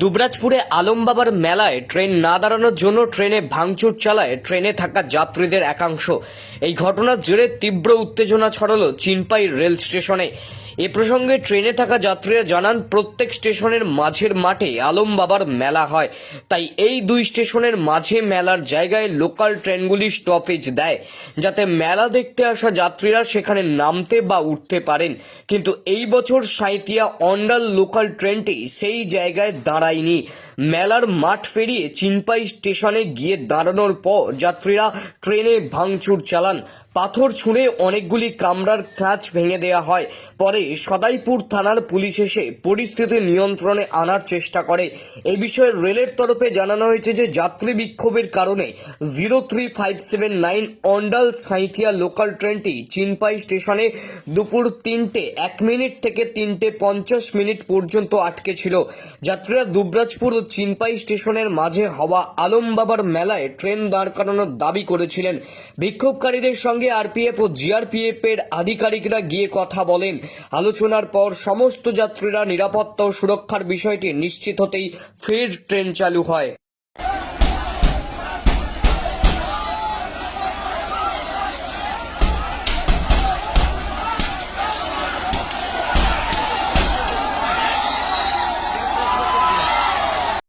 দুবরাজপুরে আলমবাবার মেলায় ট্রেন না দাঁড়ানোর জন্য ট্রেনে ভাঙচুর চালায় ট্রেনে থাকা যাত্রীদের একাংশ। এই ঘটনার জেরে তীব্র উত্তেজনা ছড়ালো চিনপাই রেল স্টেশনে। এ প্রসঙ্গে ট্রেনে থাকা যাত্রীরা জানান, প্রত্যেক স্টেশনের মাঝের মাঠে আলম বাবার মেলা হয়। তাই এই দুই স্টেশনের মাঝে মেলার জায়গায় লোকাল ট্রেনগুলি স্টপেজ দেয়, যাতে মেলা দেখতে আসা যাত্রীরা সেখানে নামতে বা উঠতে পারেন। কিন্তু এই বছর সাঁইতিয়া অন্ডাল লোকাল ট্রেনটি সেই জায়গায় দাঁড়ায়নি। মেলার মাঠ পেরিয়ে চিনপাই স্টেশনে গিয়ে দাঁড়ানোর পর যাত্রীরা ট্রেনে ভাঙচুর চালান। পাথর ছুঁড়ে অনেকগুলি কামরার কাঁচ ভেঙে দেওয়া হয়। পরে সদাইপুর থানার পুলিশ এসে পরিস্থিতি নিয়ন্ত্রণে আনার চেষ্টা করে। এ বিষয়ে রেলের তরফে জানানো হয়েছে যে, যাত্রী বিক্ষোভের কারণে zero three five seven nine Andal Sainthia local train Chinpai স্টেশনে দুপুর তিনটে, এক মিনিট থেকে তিনটে পঞ্চাশ মিনিট পর্যন্ত আটকে ছিল। যাত্রীরা দুবরাজপুর ও চিনপাই স্টেশনের মাঝে হওয়া আলম বাবার মেলায় ট্রেন দাঁড় করানোর দাবি করেছিলেন। বিক্ষোভকারীদের সঙ্গে আরপিএফ ও জিআরপিএফ এর আধিকারিকরা গিয়ে কথা বলেন। আলোচনার পর সমস্ত যাত্রীরা নিরাপত্তা ও সুরক্ষার বিষয়টি নিশ্চিত হতেই ফের ট্রেন চালু হয়।